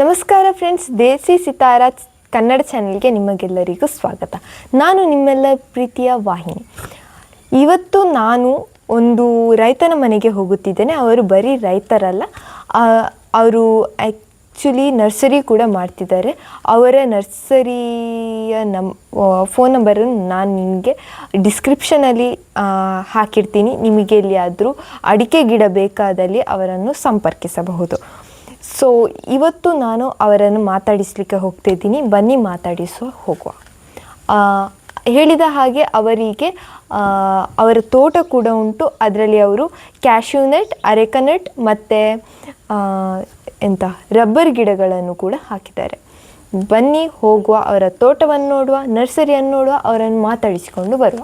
ನಮಸ್ಕಾರ ಫ್ರೆಂಡ್ಸ್ ದೇಸಿ ಸಿತಾರ ಕನ್ನಡ ಚಾನೆಲ್ಗೆ ನಿಮಗೆಲ್ಲರಿಗೂ ಸ್ವಾಗತ. ನಾನು ನಿಮ್ಮೆಲ್ಲ ಪ್ರೀತಿಯ ವಾಹಿನಿ. ಇವತ್ತು ನಾನು ಒಂದು ರೈತನ ಮನೆಗೆ ಹೋಗುತ್ತಿದ್ದೇನೆ. ಅವರು ಬರೀ ರೈತರಲ್ಲ. ಅವರು ಆ್ಯಕ್ಚುಲಿ ನರ್ಸರಿ ಕೂಡ ಮಾಡ್ತಿದ್ದಾರೆ. ಅವರ ನರ್ಸರಿಯ ನಮ್ ಫೋನ್ ನಂಬರನ್ನು ನಾನು ನಿಮಗೆ ಡಿಸ್ಕ್ರಿಪ್ಷನಲ್ಲಿ ಹಾಕಿರ್ತೀನಿ. ನಿಮಗೆ ಎಲ್ಲಿಯಾದರೂ ಅಡಿಕೆ ಗಿಡ ಬೇಕಾದಲ್ಲಿ ಅವರನ್ನು ಸಂಪರ್ಕಿಸಬಹುದು. ಸೊ ಇವತ್ತು ನಾನು ಅವರನ್ನು ಮಾತಾಡಿಸಲಿಕ್ಕೆ ಹೋಗ್ತಿದ್ದೀನಿ. ಬನ್ನಿ ಮಾತಾಡಿಸುವ, ಹೋಗುವ. ಹೇಳಿದ ಹಾಗೆ ಅವರಿಗೆ ಅವರ ತೋಟ ಕೂಡ ಉಂಟು. ಅದರಲ್ಲಿ ಅವರು ಕ್ಯಾಶ್ಯೂನಟ್ ಅರೆಕನಟ್ ಮತ್ತು ಎಂತ, ರಬ್ಬರ್ ಗಿಡಗಳನ್ನು ಕೂಡ ಹಾಕಿದ್ದಾರೆ. ಬನ್ನಿ ಹೋಗುವ, ಅವರ ತೋಟವನ್ನು ನೋಡುವ, ನರ್ಸರಿಯನ್ನು ನೋಡುವ, ಅವರನ್ನು ಮಾತಾಡಿಸಿಕೊಂಡು ಬರುವ.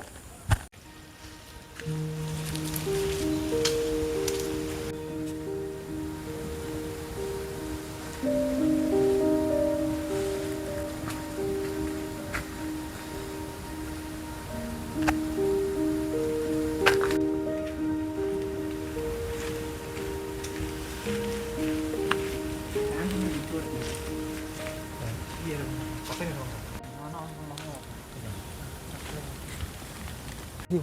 কি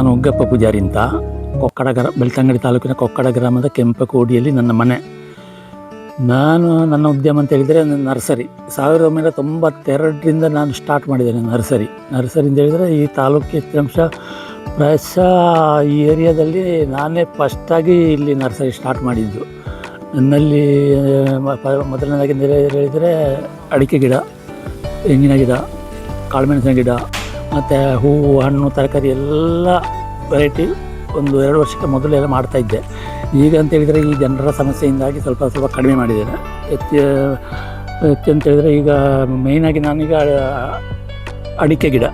ನಾನು ಉಗ್ಗಪ್ಪ ಪೂಜಾರಿ ಅಂತ. ಕೊಕ್ಕಡ ಗ್ರ, ಬೆಳ್ತಂಗಡಿ ತಾಲೂಕಿನ ಕೊಕ್ಕಡ ಗ್ರಾಮದ ಕೆಂಪಕೋಡಿಯಲ್ಲಿ ನನ್ನ ಮನೆ. ನಾನು ನನ್ನ ಉದ್ಯಮ ಅಂತ ಹೇಳಿದರೆ ನರ್ಸರಿ. ಸಾವಿರದ ಒಂಬೈನೂರ ತೊಂಬತ್ತೆರಡರಿಂದ ನಾನು ಸ್ಟಾರ್ಟ್ ಮಾಡಿದ್ದೇನೆ ನರ್ಸರಿ. ನರ್ಸರಿ ಅಂತ ಹೇಳಿದರೆ ಈ ತಾಲೂಕಿನ ಅಂಶ ಪ್ರಾಯಶಃ ಈ ಏರಿಯಾದಲ್ಲಿ ನಾನೇ ಫಸ್ಟಾಗಿ ಇಲ್ಲಿ ನರ್ಸರಿ ಸ್ಟಾರ್ಟ್ ಮಾಡಿದ್ದು. ನನ್ನಲ್ಲಿ ಮೊದಲನೇದಾಗಿ ಹೇಳಿದರೆ ಅಡಿಕೆ ಗಿಡ, ತೆಂಗಿನ ಗಿಡ ಕಾಳುಮೆಣಸಿನ ಗಿಡ ಮತ್ತು ಹೂವು, ಹಣ್ಣು, ತರಕಾರಿ ಎಲ್ಲ ವೆರೈಟಿ ಒಂದು ಎರಡು ವರ್ಷಕ್ಕೆ ಮೊದಲು ಎಲ್ಲ ಮಾಡ್ತಾಯಿದ್ದೆ ಈಗ ಅಂತ ಹೇಳಿದರೆ ಈ ಜನರ ಸಮಸ್ಯೆಯಿಂದಾಗಿ ಸ್ವಲ್ಪ ಸ್ವಲ್ಪ ಕಡಿಮೆ ಮಾಡಿದ್ದೇನೆ. ಹೆಚ್ಚು ಹೆಚ್ಚು ಅಂತ ಹೇಳಿದರೆ ಈಗ ಮೇಯ್ನಾಗಿ ನಾನೀಗ ಅಡಿಕೆ ಗಿಡ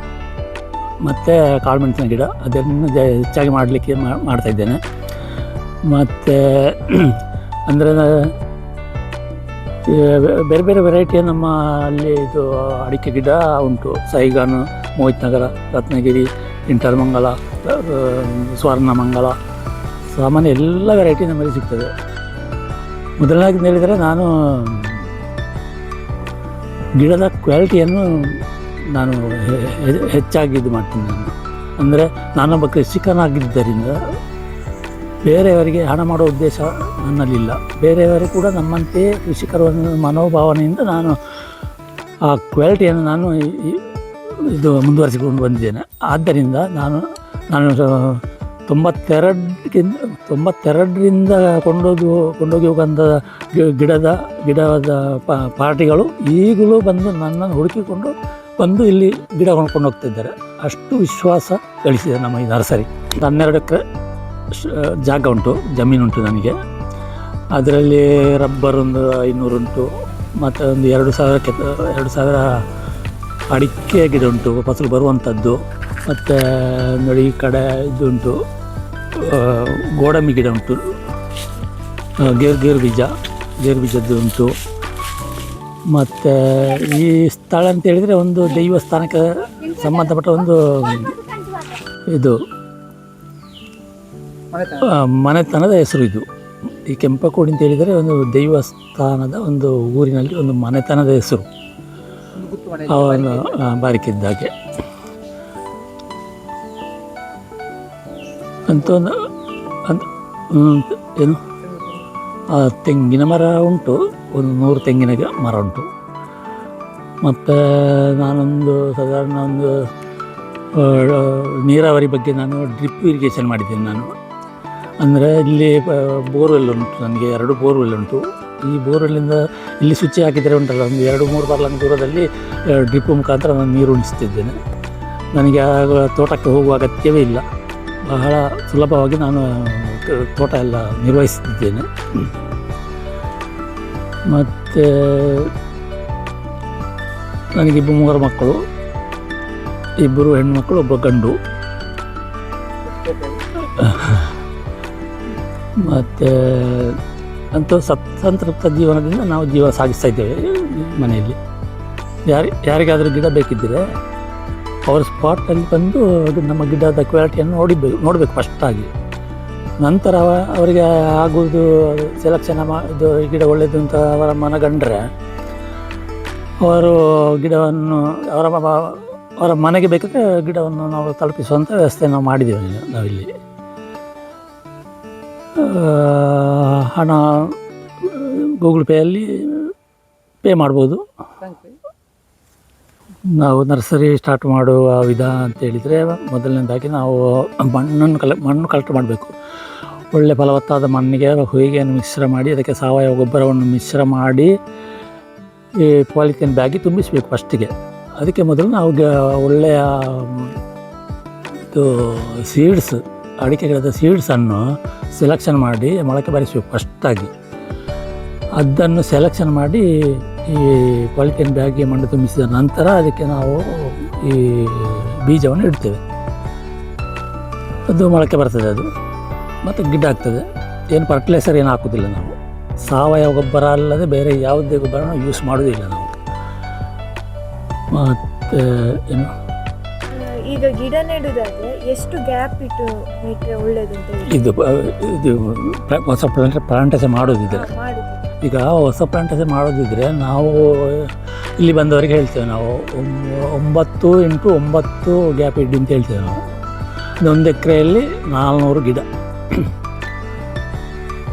ಮತ್ತು ಕಾಳುಮೆಣಸಿನ ಗಿಡ ಅದನ್ನು ಹೆಚ್ಚಾಗಿ ಮಾಡಲಿಕ್ಕೆ ಮಾಡ್ತಾಯಿದ್ದೇನೆ ಮತ್ತು ಅಂದರೆ ಬೇರೆ ಬೇರೆ ವೆರೈಟಿಯ ನಮ್ಮ ಅಲ್ಲಿ ಇದು ಅಡಿಕೆ ಗಿಡ ಉಂಟು. ಸೈಗಾನು ಮೋಹಿತ್ ನಗರ ರತ್ನಗಿರಿ, ಇಂಟರ್ಮಂಗಲ ಸ್ವರ್ಣಮಂಗಲ, ಸಾಮಾನ್ಯ ಎಲ್ಲ ವೆರೈಟಿ ನಮ್ಮಲ್ಲಿ ಸಿಗ್ತದೆ. ಮೊದಲನೇದಾಗಿ ಹೇಳಿದರೆ ನಾನು ಗಿಡದ ಕ್ವಾಲಿಟಿಯನ್ನು ನಾನು ಹೆಚ್ಚಾಗಿ ಇದು ಮಾಡ್ತೀನಿ ನಾನು. ಅಂದರೆ ನಾನೊಬ್ಬ ಕೃಷಿಕನಾಗಿದ್ದರಿಂದ ಬೇರೆಯವರಿಗೆ ಹಣ ಮಾಡೋ ಉದ್ದೇಶ ನನ್ನಲ್ಲಿಲ್ಲ. ಬೇರೆಯವರು ಕೂಡ ನಮ್ಮಂತೆಯೇ ಕೃಷಿಕರ ಒಂದು ಮನೋಭಾವನೆಯಿಂದ ನಾನು ಆ ಕ್ವಾಲಿಟಿಯನ್ನು ನಾನು ಇದು ಮುಂದುವರಿಸಿಕೊಂಡು ಬಂದಿದ್ದೇನೆ. ಆದ್ದರಿಂದ ನಾನು ನಾನು ತೊಂಬತ್ತೆರಡಕ್ಕಿಂತ, ತೊಂಬತ್ತೆರಡರಿಂದ ಕೊಂಡೋಗಿ ಕೊಂಡೋಗಿ ಹೋಗಂಥ ಗಿ- ಗಿಡದ ಗಿಡದ ಪಾರ್ಟಿಗಳು ಈಗಲೂ ಬಂದು ನನ್ನನ್ನು ಹುಡುಕಿಕೊಂಡು ಬಂದು ಇಲ್ಲಿ ಗಿಡ ಕೊಂಡ್ಕೊಂಡು ಹೋಗ್ತಿದ್ದಾರೆ. ಅಷ್ಟು ವಿಶ್ವಾಸ ಗಳಿಸಿದೆ ನಮ್ಮ ಈ ನರ್ಸರಿ. ಹನ್ನೆರಡು ಎಕರೆ ಜಾಗ ಉಂಟು ಜಮೀನುಂಟು ನನಗೆ. ಅದರಲ್ಲಿ ರಬ್ಬರ್ ಒಂದು ಐನೂರುಂಟು ಮತ್ತು ಒಂದು ಎರಡು ಸಾವಿರ ಎರಡು ಸಾವಿರ ಅಡಿಕೆ ಉಂಟು, ಫಸಲು ಬರುವಂಥದ್ದು. ಮತ್ತು, ನೋಡಿ, ಈ ಕಡೆ ಇದುಂಟು ಗೋಡಂಬಿ ಗಿಡ ಉಂಟು. ಗೇರು ಗೇರು ಬೀಜ, ಗೇರು ಬೀಜದ್ದು ಉಂಟು. ಮತ್ತು, ಈ ಸ್ಥಳ ಅಂತ ಹೇಳಿದರೆ ಒಂದು ದೈವಸ್ಥಾನಕ್ಕೆ ಸಂಬಂಧಪಟ್ಟ ಒಂದು ಇದು ಮನೆತನದ ಹೆಸರು ಇದು. ಈ ಕೆಂಪಕೋಡಿ ಅಂತ ಹೇಳಿದರೆ ಒಂದು ದೈವಸ್ಥಾನದ ಒಂದು ಊರಿನಲ್ಲಿ ಒಂದು ಮನೆತನದ ಹೆಸರು. ಅವನು ಬಾರಿಕಿದ್ದಾಗೆ ಅಂತ ಒಂದು ಅಂತ ಏನು ಆ, ತೆಂಗಿನ ಮರ ಉಂಟು ಒಂದು ನೂರು ತೆಂಗಿನ ಮರ ಉಂಟು. ಮತ್ತು ನಾನೊಂದು ಸಾಧಾರಣ ಒಂದು ನೀರಾವರಿ ಬಗ್ಗೆ ನಾನು ಡ್ರಿಪ್ ಇರಿಗೇಷನ್ ಮಾಡಿದ್ದೇನೆ ನಾನು. ಅಂದರೆ ಇಲ್ಲಿ ಬೋರ್ವೆಲ್ ಉಂಟು ನನಗೆ ಎರಡು ಬೋರ್ವೆಲ್ ಉಂಟು. ಈ ಬೋರ್ವೆಲ್ಲಿಂದ ಇಲ್ಲಿ ಸ್ವಿಚ್ ಹಾಕಿದರೆ ಉಂಟಲ್ಲ, ಒಂದು ಎರಡು, ಮೂರು ಬಾರ್ಲಂಗ್ ದೂರದಲ್ಲಿ ಡ್ರಿಪ್ ಮುಖಾಂತರ ನಾನು ನೀರು ಉಣಿಸ್ತಿದ್ದೇನೆ ನನಗೆ ಆಗ ತೋಟಕ್ಕೆ ಹೋಗುವ ಅಗತ್ಯವೇ ಇಲ್ಲ. ಬಹಳ ಸುಲಭವಾಗಿ ನಾನು ತೋಟ ಎಲ್ಲ ನಿರ್ವಹಿಸುತ್ತಿದ್ದೇನೆ. ಮತ್ತು ನನಗಿಬ್ಬರು ಮೂವರು ಮಕ್ಕಳು, ಇಬ್ಬರು ಹೆಣ್ಮಕ್ಳು ಒಬ್ಬರು ಗಂಡು. ಮತ್ತು ಅಂತೂ ಸತ್, ಸಂತೃಪ್ತ ಜೀವನದಿಂದ ನಾವು ಜೀವ ಸಾಗಿಸ್ತಾ ಇದ್ದೇವೆ ಮನೆಯಲ್ಲಿ. ಯಾರಿ, ಯಾರಿಗಾದರೂ ಗಿಡ ಬೇಕಿದ್ದರೆ ಅವರ ಸ್ಪಾಟಲ್ಲಿ ಬಂದು ಅದು ನಮ್ಮ ಗಿಡದ ಕ್ವಾಲಿಟಿಯನ್ನು ನೋಡಿಬೇಕು ನೋಡಬೇಕು ಫಸ್ಟಾಗಿ ನಂತರ ಅವರಿಗೆ ಆಗುವುದು ಸೆಲೆಕ್ಷನ್ ಮಾ ಇದು ಗಿಡ ಒಳ್ಳೆಯದು ಅಂತ ಅವರ ಮನಗಂಡ್ರೆ ಅವರು ಗಿಡವನ್ನು, ಅವರ ಅವರ ಮನೆಗೆ ಬೇಕಾದರೆ ಗಿಡವನ್ನು ನಾವು ತಲುಪಿಸುವಂಥ ವ್ಯವಸ್ಥೆ ನಾವು ಮಾಡಿದ್ದೇವೆ ನಾವಿಲ್ಲಿ ಹಣ, ಗೂಗಲ್ ಪೇಯಲ್ಲಿ ಪೇ ಮಾಡ್ಬೋದು. ನಾವು ನರ್ಸರಿ ಸ್ಟಾರ್ಟ್ ಮಾಡುವ ವಿಧ ಅಂತ ಹೇಳಿದರೆ ಮೊದಲನೇದಾಗಿ ನಾವು ಮಣ್ಣನ್ನು ಕಲೆ ಮಣ್ಣು ಕಲೆಕ್ಟ್ ಮಾಡಬೇಕು. ಒಳ್ಳೆ ಫಲವತ್ತಾದ ಮಣ್ಣಿಗೆ ಹೊಯ್ಗೆಯನ್ನು ಮಿಶ್ರ ಮಾಡಿ, ಅದಕ್ಕೆ ಸಾವಯವ ಗೊಬ್ಬರವನ್ನು ಮಿಶ್ರ ಮಾಡಿ, ಈ ಪಾಲಿಥೀನ್ ಬ್ಯಾಗಿ ತುಂಬಿಸಬೇಕು ಫಸ್ಟಿಗೆ. ಅದಕ್ಕೆ ಮೊದಲು ನಾವು ಒಳ್ಳೆಯ, ಇದು, ಸೀಡ್ಸ್ ಅಡಿಕೆ ಗಿಡದ ಸೀಡ್ಸನ್ನು ಸೆಲೆಕ್ಷನ್ ಮಾಡಿ ಮೊಳಕೆ ಬರಿಸಬೇಕು ಫಸ್ಟಾಗಿ ಅದನ್ನು ಸೆಲೆಕ್ಷನ್ ಮಾಡಿ ಈ ಪಾಲಿಥೀನ್ ಬ್ಯಾಗ್ಗೆ ಮಣ್ಣು ತುಂಬಿಸಿದ ನಂತರ ಅದಕ್ಕೆ ನಾವು ಈ ಬೀಜವನ್ನು ಇಡ್ತೇವೆ. ಅದು ಮೊಳಕೆ ಬರ್ತದೆ ಅದು. ಮತ್ತು ಗಿಡ ಆಗ್ತದೆ. ಏನು ಫರ್ಟಿಲೈಸರ್ ಏನು ಹಾಕೋದಿಲ್ಲ ನಾವು. ಸಾವಯವ ಗೊಬ್ಬರ ಅಲ್ಲದೆ ಬೇರೆ ಯಾವುದೇ ಗೊಬ್ಬರನ ಯೂಸ್ ಮಾಡೋದಿಲ್ಲ ನಾವು. ಮತ್ತು ಏನು? ಈಗ ಗಿಡ ನೆಡುದಾದ್ರೆ ಎಷ್ಟು ಗ್ಯಾಪ್ ಇಟ್ಟು ನೆಟ್ಟರೆ ಒಳ್ಳೇದು ಅಂತ ಹೇಳಿ? ಇದು ಇದು ಪ್ರ- ಹೊಸ ಪ್ಲಾಂಟ್ ಪ್ಲಾಂಟೇಶನ್ ಮಾಡೋದಿದ್ರೆ. ಮಾಡುದು. ಈಗ ಹೊಸ ಪ್ಲಾಂಟೇಶನ್ ಮಾಡೋದಿದ್ರೆ ನಾವು ಇಲ್ಲಿ ಬಂದವರಿಗೆ ಹೇಳ್ತೇವೆ ನಾವು ಒಂಬ- ಒಂಬತ್ತು ಇಂಟು ಒಂಬತ್ತು ಗ್ಯಾಪ್ ಇಡ್ಡಿ ಅಂತ ಹೇಳ್ತೇವೆ ನಾವು. ಇದೊಂದು ಒಂದು ಎಕರೆಯಲ್ಲಿ ನಾಲ್ನೂರು ಗಿಡ.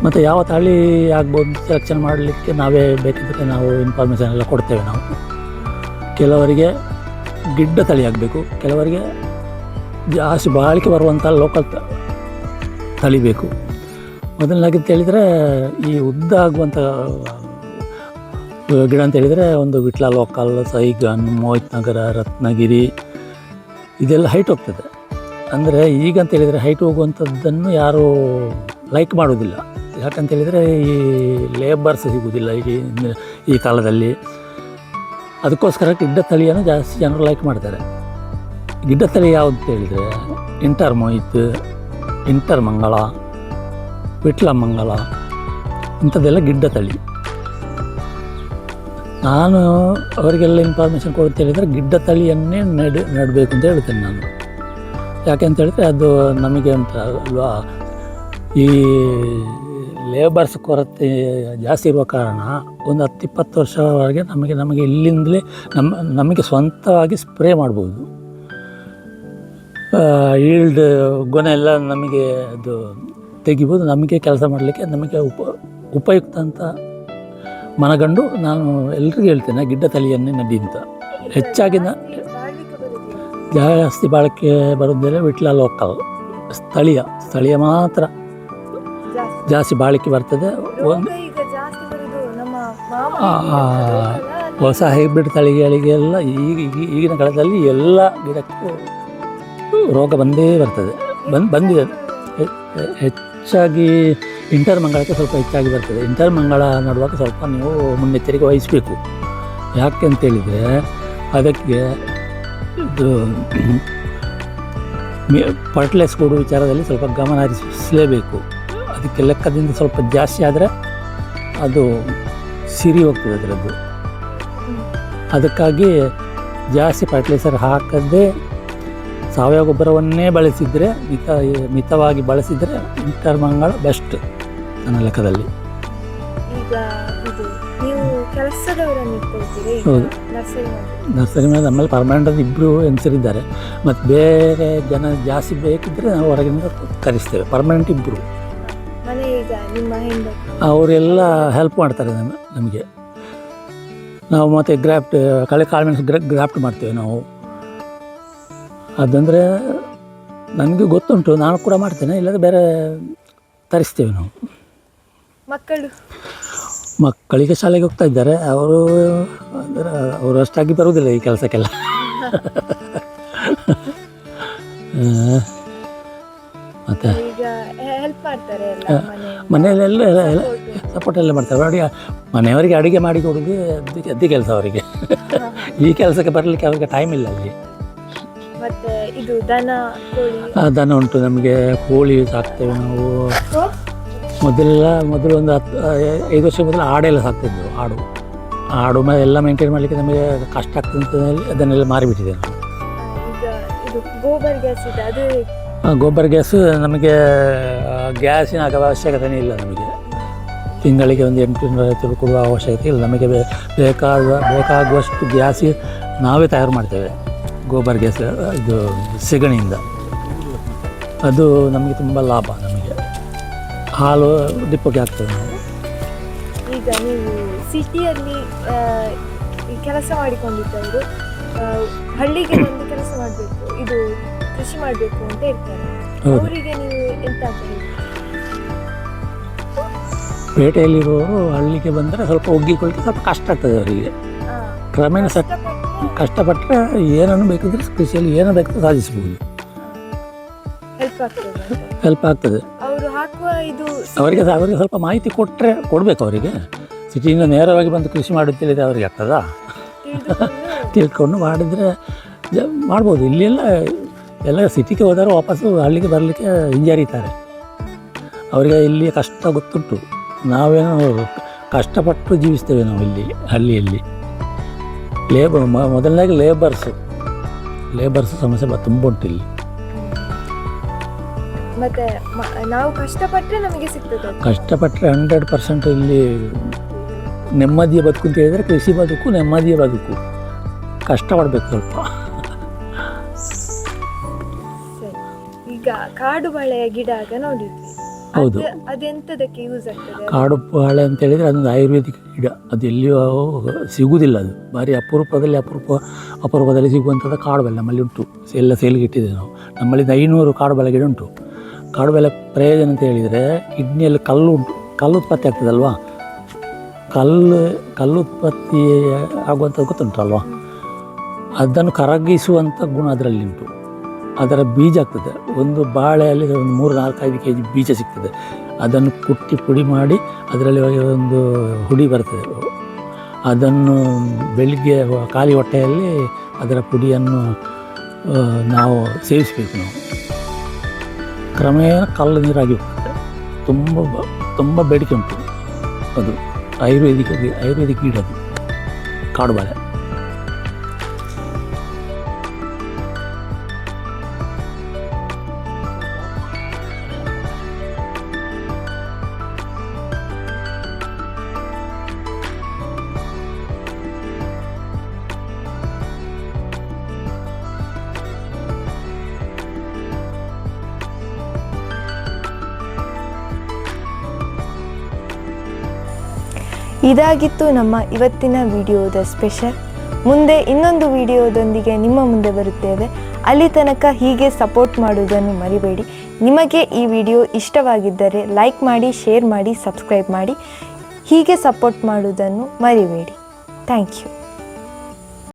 ಮತ್ತು ಯಾವ ತಳಿ ಆಗ್ಬೋದು ಸೆಲೆಕ್ಷನ್ ಮಾಡಲಿಕ್ಕೆ ನಾವೇ ಬೇಕಿದ್ದರೆ ನಾವು ಇನ್ಫಾರ್ಮೇಷನ್ ಎಲ್ಲ ಕೊಡ್ತೇವೆ ನಾವು. ಕೆಲವರಿಗೆ ಗಿಡ್ಡ ತಳಿ ಆಗಬೇಕು. ಕೆಲವರಿಗೆ ಜಾಸ್ತಿ ಬಾಳಿಕೆ ಬರುವಂಥ ಲೋಕಲ್ ತಳಿ ಬೇಕು. ಅಂತ ಹೇಳಿದರೆ, ಈ ಉದ್ದ ಆಗುವಂಥ, ಗಿಡ ಅಂತ ಹೇಳಿದರೆ, ಒಂದು ವಿಟ್ಲ, ಲೋಕಲ್, ಸೈಗನ್, ಮೋಹಿತ್ ನಗರ, ರತ್ನಗಿರಿ, ಇದೆಲ್ಲ ಹೈಟ್ ಹೋಗ್ತದೆ. ಅಂದರೆ ಈಗ ಅಂತ ಹೇಳಿದರೆ ಹೈಟ್ ಹೋಗುವಂಥದ್ದನ್ನು ಯಾರೂ ಲೈಕ್ ಮಾಡೋದಿಲ್ಲ ಯಾಕಂತೇಳಿದರೆ ಈ ಲೇಬರ್ಸ್ ಸಿಗುವುದಿಲ್ಲ ಈ ಈ ಕಾಲದಲ್ಲಿ. ಅದಕ್ಕೋಸ್ಕರ ಗಿಡ್ಡ ತಳಿಯನ್ನು ಜಾಸ್ತಿ ಜನರು ಲೈಕ್ ಮಾಡ್ತಾರೆ. ಗಿಡ್ಡ ತಳಿ ಯಾವುದು ಹೇಳಿದರೆ, ಇಂಟರ್ ಮೋಹಿತ್ ಇಂಟರ್ ಮಂಗಳ, ವಿಟ್ಲ ಮಂಗಳ, ಇಂಥದ್ದೆಲ್ಲ ಗಿಡ್ಡ ತಳಿ. ನಾನು ಅವರಿಗೆಲ್ಲ ಇನ್ಫಾರ್ಮೇಷನ್ ಕೊಡುತ್ತೆ ಹೇಳಿದರೆ ಗಿಡ್ಡ ತಳಿಯನ್ನೇ ನೆಡ್, ನೆಡಬೇಕು ಅಂತ ಹೇಳ್ತೇನೆ ನಾನು. ಯಾಕೆ ಅಂತ ಹೇಳಿದ್ರೆ ಅದು ನಮಗೆ ಅಂತ ಅಲ್ವಾ? ಈ ಲೇಬರ್ಸ್ ಕೊರತೆ ಜಾಸ್ತಿ ಇರುವ ಕಾರಣ ಒಂದು ಹತ್ತು ಇಪ್ಪತ್ತು ವರ್ಷವರೆಗೆ ನಮಗೆ ನಮಗೆ ಇಲ್ಲಿಂದಲೇ ನಮ್ಮ, ನಮಗೆ ಸ್ವಂತವಾಗಿ ಸ್ಪ್ರೇ ಮಾಡ್ಬೋದು. ಈಲ್ಡ್ ಗೊನೆ ಎಲ್ಲ ನಮಗೆ ಅದು ತೆಗಿಬೋದು. ನಮಗೆ ಕೆಲಸ ಮಾಡಲಿಕ್ಕೆ ನಮಗೆ ಉಪ, ಉಪಯುಕ್ತ ಅಂತ ಮನಗಂಡು ನಾನು ಎಲ್ರಿಗೂ ಹೇಳ್ತೇನೆ, ಗಿಡ್ಡ ತಲೆಯನ್ನೇ ನಡಿ ಅಂತ. ಹೆಚ್ಚಾಗಿ ನ. ಜಾಸ್ತಿ ಬಾಳಕೆ ಬರೋದಿಲ್ಲ ವಿಟ್ಲ ಲೋಕಲ್ ಸ್ಥಳೀಯ ಸ್ಥಳೀಯ ಮಾತ್ರ. ಜಾಸ್ತಿ ಬಾಳಿಕೆ ಬರ್ತದೆ. ಒಂದು ಹೊಸ ಹೈಬ್ರಿಡ್ ತಳಿಗಳಿಗೆಲ್ಲ ಈಗ ಈಗ- ಈಗಿನ ಕಾಲದಲ್ಲಿ ಎಲ್ಲ ಗಿಡಕ್ಕೂ ರೋಗ ಬಂದೇ ಬರ್ತದೆ. ಬಂದು ಬಂದಿದೆ. ಹೆಚ್ಚಾಗಿ ಇಂಟರ್ ಮಂಗಳಕ್ಕೆ ಸ್ವಲ್ಪ ಹೆಚ್ಚಾಗಿ ಬರ್ತದೆ. ಇಂಟರ್ ಮಂಗಳ ನಡುವಾಗ ಸ್ವಲ್ಪ ನೀವು ಮುನ್ನೆಚ್ಚರಿಕೆ ವಹಿಸಬೇಕು. ಯಾಕೆ ಅಂತೇಳಿದರೆ ಅದಕ್ಕೆ ಇದು ಫರ್ಟಿಲೈಸ್ ಕೊಡುವ ವಿಚಾರದಲ್ಲಿ ಸ್ವಲ್ಪ ಗಮನ ಹರಿಸಲೇಬೇಕು. ಅದಕ್ಕೆ ಲೆಕ್ಕದಿಂದ ಸ್ವಲ್ಪ ಜಾಸ್ತಿ ಆದರೆ ಅದು ಸಿರಿ ಹೋಗ್ತದೆ ಅದರದ್ದು. ಅದಕ್ಕಾಗಿ ಜಾಸ್ತಿ ಫರ್ಟಿಲೈಸರ್ ಹಾಕದೆ ಸಾವಯವ ಗೊಬ್ಬರವನ್ನೇ ಬಳಸಿದರೆ ಮಿತ ಮಿತವಾಗಿ ಬಳಸಿದರೆ ಇಂಟರ್ಮಂಗಳ ಬೆಸ್ಟ್ ನನ್ನ ಲೆಕ್ಕದಲ್ಲಿ. ಹೌದು. ನರ್ಸರಿ ಮೇಲೆ ನಮ್ಮಲ್ಲಿ ಪರ್ಮನೆಂಟ್ ಇಬ್ಬರು ಹೆಂಗಸರಿದ್ದಾರೆ. ಮತ್ತು ಬೇರೆ ಜನ ಜಾಸ್ತಿ ಬೇಕಿದ್ದರೆ ನಾವು ಹೊರಗಿಂದ ಕರೆಸ್ತೇವೆ ಪರ್ಮನೆಂಟ್ ಇಬ್ಬರು ಮನೆ ಈಗ ನಿಮ್ಮ ಹೆಂಡತಿ ಅವರೆಲ್ಲ ಹೆಲ್ಪ್ ಮಾಡ್ತಾರೆ ನಮ್ಮ ನಮಗೆ. ನಾವು ಮತ್ತು ಗ್ರಾಫ್ಟ್ ಕಳೆ ಕಾಳುಮೆಣಸು ಗ್ರಾ ಗ್ರಾಫ್ಟ್ ಮಾಡ್ತೇವೆ ನಾವು. ಅದಂದರೆ ನನಗೆ ಗೊತ್ತುಂಟು ನಾನು ಕೂಡ ಮಾಡ್ತೇನೆ ಇಲ್ಲದ ಬೇರೆ ತರಿಸ್ತೇವೆ ನಾವು. ಮಕ್ಕಳು? ಮಕ್ಕಳಿಗೆ ಶಾಲೆಗೆ ಹೋಗ್ತಾ ಇದ್ದಾರೆ ಅವರು ಅಂದರೆ ಅವರು ಅಷ್ಟಾಗಿ ಬರುವುದಿಲ್ಲ ಈ ಕೆಲಸಕ್ಕೆಲ್ಲ. ಮತ್ತು? ಈಗ ಹೆಲ್ಪ್ ಮಾಡ್ತಾರೆ ಎಲ್ಲ ಮನೆ ಮನೆಯಲ್ಲೆಲ್ಲ ಸಪೋರ್ಟ್ ಎಲ್ಲ ಮಾಡ್ತಾರೆ. ಅಡುಗೆ ಮನೆಯವರಿಗೆ ಅಡುಗೆ ಮಾಡಿ ಕೊಡೋದು ಅದೇ ಕೆಲಸ ಅವರಿಗೆ. ಈ ಕೆಲಸಕ್ಕೆ ಬರಲಿಕ್ಕೆ ಅವರಿಗೆ ಟೈಮ್ ಇಲ್ಲ ಅಲ್ಲಿ. ಮತ್ತೆ ಇದು ದನ ಕೋಳಿ? ಆ, ದನ ಉಂಟು. ನಮಗೆ ಕೋಳಿ ಸಾಕ್ತೇವೆ ನಾವು. ಮೊದಲೆಲ್ಲ ಮೊದಲು ಒಂದು ಹತ್ತು ಆ, ಐದು ವರ್ಷ ಮೊದಲು ಆಡೆಲ್ಲ ಸಾಕ್ತಿದ್ವು ಆಡು. ಆಡು ಮ ಎಲ್ಲ ಮೇಂಟೈನ್ ಮಾಡಲಿಕ್ಕೆ ನಮಗೆ ಕಷ್ಟ ಆಗ್ತದೆ ಅಂತ ಹೇಳಿ ಅದನ್ನೆಲ್ಲ ಮಾರಿಬಿಟ್ಟಿದೆ ನಾವು. ಈಗ ಇದು ಗೋಬರ್ ಗ್ಯಾಸ್ ಇದೆ ಅದು ಗೊಬ್ಬರ ಗ್ಯಾಸ್, ನಮಗೆ ಗ್ಯಾಸಿನ ಅವಶ್ಯಕತೆಯೇ ಇಲ್ಲ ನಮಗೆ. ತಿಂಗಳಿಗೆ ಒಂದು ಎಂಟು ಐವತ್ತು ಕೊಡುವ ಅವಶ್ಯಕತೆ ಇಲ್ಲ. ನಮಗೆ ಬೇಕಾದ ಬೇಕಾಗುವಷ್ಟು ಗ್ಯಾಸ್ ನಾವೇ ತಯಾರು ಮಾಡ್ತೇವೆ. ಗೋಬರ್ ಗ್ಯಾಸ್, ಇದು, ಸೆಗಣಿಯಿಂದ. ಅದು ನಮಗೆ ತುಂಬ ಲಾಭ ನಮಗೆ. ಹಾಲು ಡಿಪ್ಪಕ್ಕೆ ಆಗ್ತದೆ ನಾವು. ಈಗ ನೀವು ಸಿಟಿಯಲ್ಲಿ ಕೆಲಸ ಮಾಡಿಕೊಂಡಿದ್ದವರು ಹಳ್ಳಿಗೆ ಬಂದು ಕೆಲಸ ಮಾಡಬೇಕು. ಇದು ಕೃಷಿ ಮಾಡಬೇಕು ಅಂತ ಹೇಳ್ತಾರೆ. ಹೌದು. ಅವರಿಗೆ ನೀವು ಎಂತ? ಪೇಟೆಯಲ್ಲಿರುವವರು ಹಳ್ಳಿಗೆ ಬಂದರೆ ಸ್ವಲ್ಪ ಒಗ್ಗಿಕೊಳ್ಳಿ ಸ್ವಲ್ಪ ಕಷ್ಟ ಆಗ್ತದೆ ಅವರಿಗೆ. ಆ, ಕ್ರಮೇಣ ಸ ಕಷ್ಟಪಟ್ಟು ಕಷ್ಟಪಟ್ಟರೆ ಏನನ್ನು ಬೇಕಿದ್ರೆ ಕೃಷಿಯಲ್ಲಿ ಏನು ಬೇಕು ಸಾಧಿಸ್ಬೋದು. ಹೆಲ್ಪ್ ಆಗ್ತದೆ ಅಂತ. ಹೆಲ್ಪ್ ಆಗ್ತದೆ. ಅವರು ಹಾಕುವ ಇದು ಅವರಿಗೆ ಅವರಿಗೆ ಸ್ವಲ್ಪ ಮಾಹಿತಿ ಕೊಟ್ಟರೆ ಕೊಡಬೇಕು ಅವರಿಗೆ. ಸಿಟಿಯಿಂದ ನೇರವಾಗಿ ಬಂದು ಕೃಷಿ ಮಾಡುತ್ತಿಲ್ಲದೆ ಅವರಿಗೆ ಆಗ್ತದಾ? ತಿಳಿದುಕೊಂಡು. ತಿಳ್ಕೊಂಡು ಮಾಡಿದರೆ ಜ ಮಾಡ್ಬೋದು. ಇಲ್ಲೆಲ್ಲ ಎಲ್ಲ ಸಿಟಿಗೆ ಹೋದರೆ ವಾಪಸ್ಸು ಹಳ್ಳಿಗೆ ಬರಲಿಕ್ಕೆ ಹಿಂಜರಿತಾರೆ. ಅವರಿಗೆ ಇಲ್ಲಿ ಕಷ್ಟ ಗೊತ್ತುಂಟು. ನಾವೇನು ಕಷ್ಟಪಟ್ಟು ಜೀವಿಸ್ತೇವೆ ನಾವು ಇಲ್ಲಿ ಹಳ್ಳಿಯಲ್ಲಿ. ಲೇಬರ್ ಮೊದಲನೇಗೆ ಲೇಬರ್ಸು ಲೇಬರ್ಸ್ ಸಮಸ್ಯೆ ಬ- ತುಂಬ ಉಂಟು ಇಲ್ಲಿ. ಮತ್ತೆ ನಾವು ಕಷ್ಟಪಟ್ಟರೆ ನಮಗೆ ಸಿಗ್ತದೆ. ಕಷ್ಟಪಟ್ಟರೆ ಹಂಡ್ರೆಡ್ ಪರ್ಸೆಂಟ್ ಇಲ್ಲಿ ನೆಮ್ಮದಿಯ ಬದುಕು ಅಂತ ಹೇಳಿದರೆ ಕೃಷಿ ಬದುಕು ನೆಮ್ಮದಿಯ ಬದುಕು. ಕಷ್ಟಪಡಬೇಕು ಸ್ವಲ್ಪ. ಕಾಡು ಬಾಳೆಯ ಗಿಡ ಆಗ ನೋಡಿದ್ವಿ. ಹೌದು. ಅದ್- ಅದೆಂತದಕ್ಕೆ ಯೂಸ್ ಆಗ್ತದೆ? ಕಾಡು ಬಾಳೆ ಅಂತ ಹೇಳಿದ್ರೆ ಅದೊಂದು ಆಯುರ್ವೇದಿಕ್ ಗಿಡ. ಅದು ಎಲ್ಲಿಯೂ ಸಿಗುವುದಿಲ್ಲ ಅದು. ಭಾರಿ ಅಪರೂಪದಲ್ಲಿ ಅಪರೂಪ ಅಪರೂಪದಲ್ಲಿ ಸಿಗುವಂಥದ್ದು ಕಾಡು ಬಾಳೆ ನಮ್ಮಲ್ಲಿ ಉಂಟು. ಎಲ್ಲ ಸೇಲ್ಗೆ ಇಟ್ಟಿದ್ದೇವೆ ನಾವು. ನಮ್ಮಲ್ಲಿ ಐನೂರು ಕಾಡು ಬಾಳೆ ಗಿಡ ಉಂಟು. ಕಾಡು ಬಾಳೆ ಪ್ರಯೋಜನ ಅಂತ ಹೇಳಿದರೆ ಕಿಡ್ನಿಯಲ್ಲಿ ಕಲ್ಲು ಉಂಟು. ಕಲ್ಲು ಉತ್ಪತ್ತಿ ಆಗ್ತದಲ್ವಾ? ಕಲ್ಲು ಕಲ್ಲು ಉತ್ಪತ್ತಿ ಆಗುವಂಥದ್ದು ಗೊತ್ತುಂಟಲ್ವಾ ಅದನ್ನು ಕರಗಿಸುವಂಥ ಗುಣ ಅದರಲ್ಲಿ ಉಂಟು. ಅದರ ಬೀಜ ಆಗ್ತದೆ. ಒಂದು ಬಾಳೆಯಲ್ಲಿ ಒಂದು ಮೂರು ನಾಲ್ಕೈದು ಕೆ ಜಿ ಬೀಜ ಸಿಗ್ತದೆ. ಅದನ್ನು ಕುಟ್ಟಿ ಪುಡಿ ಮಾಡಿ ಅದರಲ್ಲಿ ಒಂದು ಹುಡಿ ಬರ್ತದೆ. ಅದನ್ನು ಬೆಳಿಗ್ಗೆ ಖಾಲಿ ಹೊಟ್ಟೆಯಲ್ಲಿ ಅದರ ಪುಡಿಯನ್ನು ನಾವು ಸೇವಿಸಬೇಕು ನಾವು. ಕ್ರಮೇಣ ಕಲ್ಲು ನೀರಾಗಿ ಹೋಗ್ತದೆ. ತುಂಬ ತುಂಬ ಬೇಡಿಕೆ ಉಂಟು ಅದು. ಆಯುರ್ವೇದಿಕ್, ಆಯುರ್ವೇದಿಕ ಅದು. ಕಾಡು ಬಾಳೆ ಇದಾಗಿತ್ತು ನಮ್ಮ ಇವತ್ತಿನ ವಿಡಿಯೋದ ಸ್ಪೆಷಲ್. ಮುಂದೆ ಇನ್ನೊಂದು ವಿಡಿಯೋದೊಂದಿಗೆ ನಿಮ್ಮ ಮುಂದೆ ಬರುತ್ತೇವೆ. ಅಲ್ಲಿ ತನಕ ಹೀಗೆ ಸಪೋರ್ಟ್ ಮಾಡುವುದನ್ನು ಮರಿಬೇಡಿ. ನಿಮಗೆ ಈ ವಿಡಿಯೋ ಇಷ್ಟವಾಗಿದ್ದರೆ ಲೈಕ್ ಮಾಡಿ, ಶೇರ್ ಮಾಡಿ, ಸಬ್ಸ್ಕ್ರೈಬ್ ಮಾಡಿ. ಹೀಗೆ ಸಪೋರ್ಟ್ ಮಾಡುವುದನ್ನು ಮರಿಬೇಡಿ. Thank you.